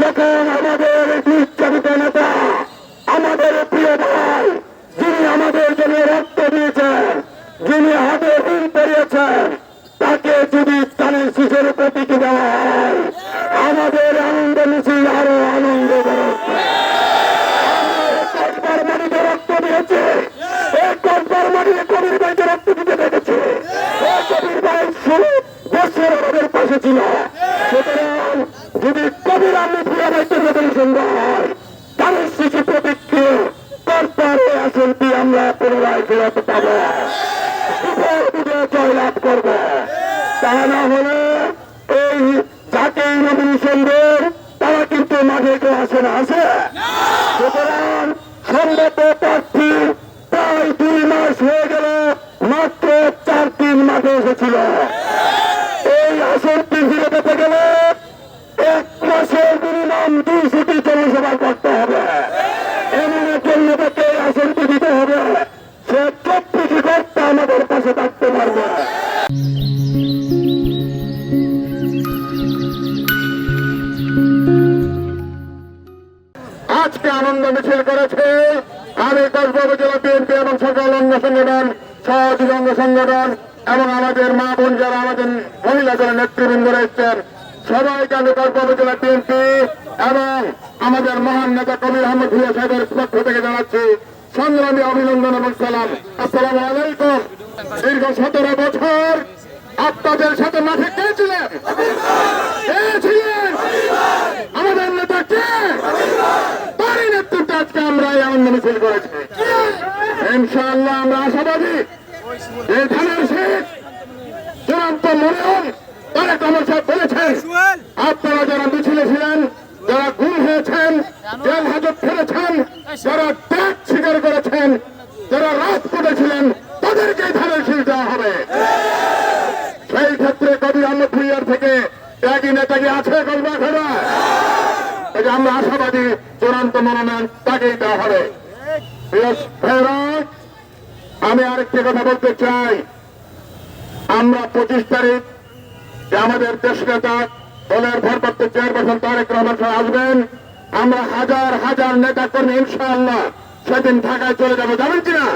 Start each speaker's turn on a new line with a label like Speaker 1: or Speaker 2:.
Speaker 1: যখন আমাদের নির্যাতিত নেতা, আমাদের প্রিয় ভাই, যিনি আমাদের জন্য রক্ত দিয়েছেন, যিনি হাতে ঋণ করিয়েছেন তাকে যদি স্থানের শিশুর প্রতীক দেওয়া হয়, আমাদের আনন্দ মিছিল আরও আনন্দ মাটিতে রক্ত দিয়েছে কসবার মাটিতে কবির ভাইকে রক্ত দিতে কবির ভাই পাশে ছিল। যদি আসনটি আমরা পুনরায় ফেরত পাবো জয়লাভ করব। তা না হলে এই জাতীয় নবীন তারা কিন্তু মাঠে কেউ আসে না আছে সুতরাং সম্ভাব্য প্রার্থী প্রায় দুই মাস হয়ে গেল, মাত্র চার দিন মাঠে এসেছিল। আনন্দ মিছিল করেছে। আমি কসবাবু জেলা বিএনপি এবং সকল অঙ্গ সংগঠন, সহযোগী অঙ্গ সংগঠন এবং আমাদের মা বোন যারা আমাদের মহিলা যারা নেতৃবৃন্দ রয়েছেন, সবাইকে আমি কসবাবু জেলা বিএনপি এবং আমাদের মহান নেতা কবির আহমদ ভুয়া সাহেবের পক্ষ থেকে জানাচ্ছি সংগ্রামী অভিনন্দন এবং সালাম। আসসালামু আলাইকুম। দীর্ঘ সতেরো বছর আপনাদের সাথে মাঠে কে ছিলেন কে ছিলেন আমাদের নেতা কে তারই নেতৃত্বে আজকে আমরা এই আনন্দ মিছিল করেছি। ইনশাআল্লাহ আমরা আশাবাদী। এই ধানের শেষ চূড়ান্ত মনোনয়ন তারেক রহমান সাহেব বলেছেন আপনারা যারা মিছিলে ছিলেন, যারা গুম হয়েছেন, জেল হাজত ফেলেছেন যারা ত্যাগ স্বীকার করেছেন, যারা রাজপথে ছিলেন, তাদেরকে ধানের শীষ দেওয়া হবে। সেই ক্ষেত্রে কবি আহমদ ভুইয়ার থেকে ত্যাগী নেতাগী আছে কলবা খেলা যে আমরা আশাবাদী চূড়ান্ত মনোনয়ন তাকেই দেওয়া হবে। আমি আরেকটি কথা বলতে চাই। আমরা পঁচিশ তারিখ আমাদের দেশ নেতা দলের ভারপ্রাপ্ত চেয়ারপারসন তারেক রহমান আসবেন। আমরা হাজার হাজার নেতা কর্মী ইনশাআল্লাহ, সেদিন ঢাকায় চলে যাব। যাবেন কিনা?